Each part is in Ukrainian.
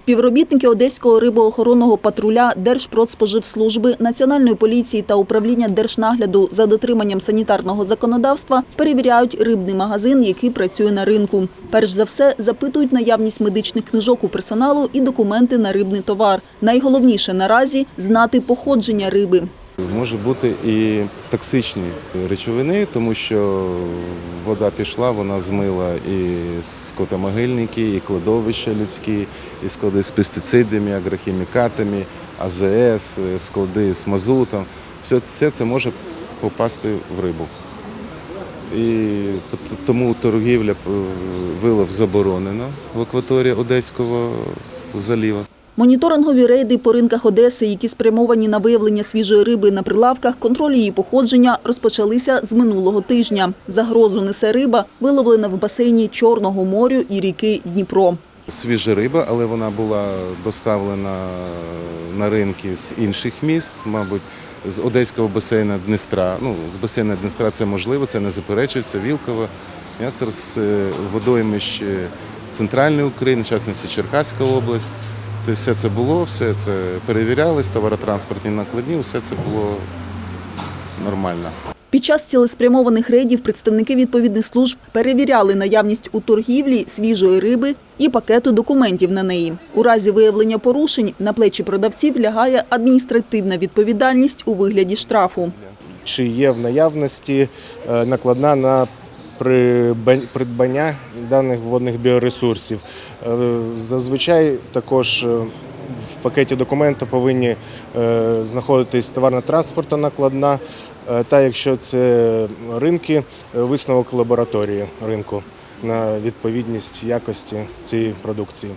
Співробітники Одеського рибоохоронного патруля Держпродспоживслужби, Національної поліції та управління держнагляду за дотриманням санітарного законодавства перевіряють рибний магазин, який працює на ринку. Перш за все, запитують наявність медичних книжок у персоналу і документи на рибний товар. Найголовніше наразі знати походження риби. Може бути і токсичні речовини, тому що вода пішла, вона змила і скотомогильники, і кладовища людські, і склади з пестицидами, агрохімікатами, АЗС, склади з мазутом. Все, це може попасти в рибу. І тому торгівля е, вилов заборонено в акваторії Одеського заліва. Моніторингові рейди по ринках Одеси, які спрямовані на виявлення свіжої риби на прилавках, контроль її походження, розпочалися з минулого тижня. Загрозу несе риба, виловлена в басейні Чорного морю і ріки Дніпро. Свіжа риба, але вона була доставлена на ринки з інших міст, мабуть, з Одеського басейну Дністра. Ну, з басейну Дністра це можливо, це не заперечується, Вілково. М'ясо з е, водоймищ е, Центральної України, в частності Черкаська область. Тобто все це було, все це перевірялось, товаротранспортні накладні, все це було нормально. Під час цілеспрямованих рейдів представники відповідних служб перевіряли наявність у торгівлі свіжої риби і пакету документів на неї. У разі виявлення порушень на плечі продавців лягає адміністративна відповідальність у вигляді штрафу. чи є в наявності е, накладна на придбання даних водних біоресурсів. Е, Зазвичай також е, в пакеті документу повинні е, знаходитись товарно-транспортна накладна, та якщо це ринки, висновок лабораторії ринку на відповідність якості цієї продукції.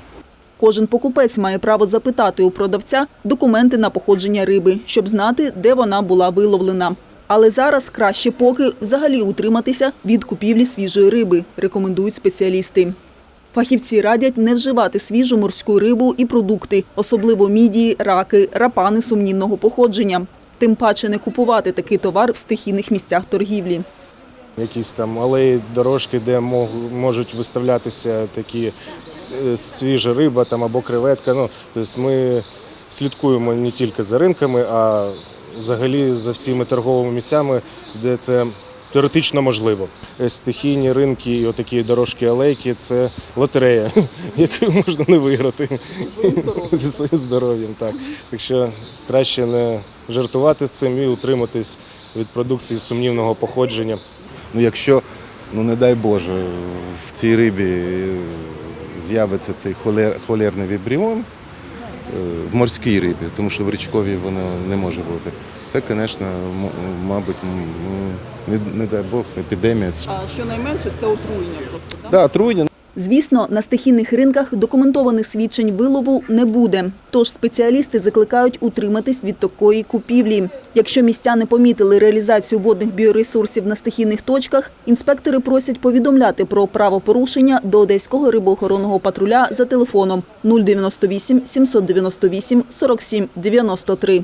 Кожен покупець має право запитати у продавця документи на походження риби, щоб знати, де вона була виловлена. Але зараз краще поки взагалі утриматися від купівлі свіжої риби, рекомендують спеціалісти. Фахівці радять не вживати свіжу морську рибу і продукти, особливо мідії, раки, рапани сумнівного походження. Тим паче не купувати такий товар в стихійних місцях торгівлі. якісь там алеї, дорожки, де можуть виставлятися такі е, свіжа риба там, або креветка. Ну, тобто ми слідкуємо не тільки за ринками, а взагалі за всіми торговими місцями, де це теоретично можливо. Е, Стихійні ринки і отакі дорожки алейки це лотерея, яку можна не виграти зі своїм здоров'ям. Так. так що краще не жартувати з цим і утриматись від продукції сумнівного походження. Ну, якщо, ну не дай Боже, в цій рибі з'явиться цей холер, холерний вібріон в морській рибі, тому що в річковій воно не може бути. Це, звісно, мабуть, ну, не, дай Бог, епідемія. А щонайменше це отруєння просто. Так, да, труйня. Звісно, на стихійних ринках документованих свідчень вилову не буде. Тож спеціалісти закликають утриматись від такої купівлі. Якщо містяни помітили реалізацію водних біоресурсів на стихійних точках, інспектори просять повідомляти про правопорушення до Одеського рибоохоронного патруля за телефоном 098 798 47 93.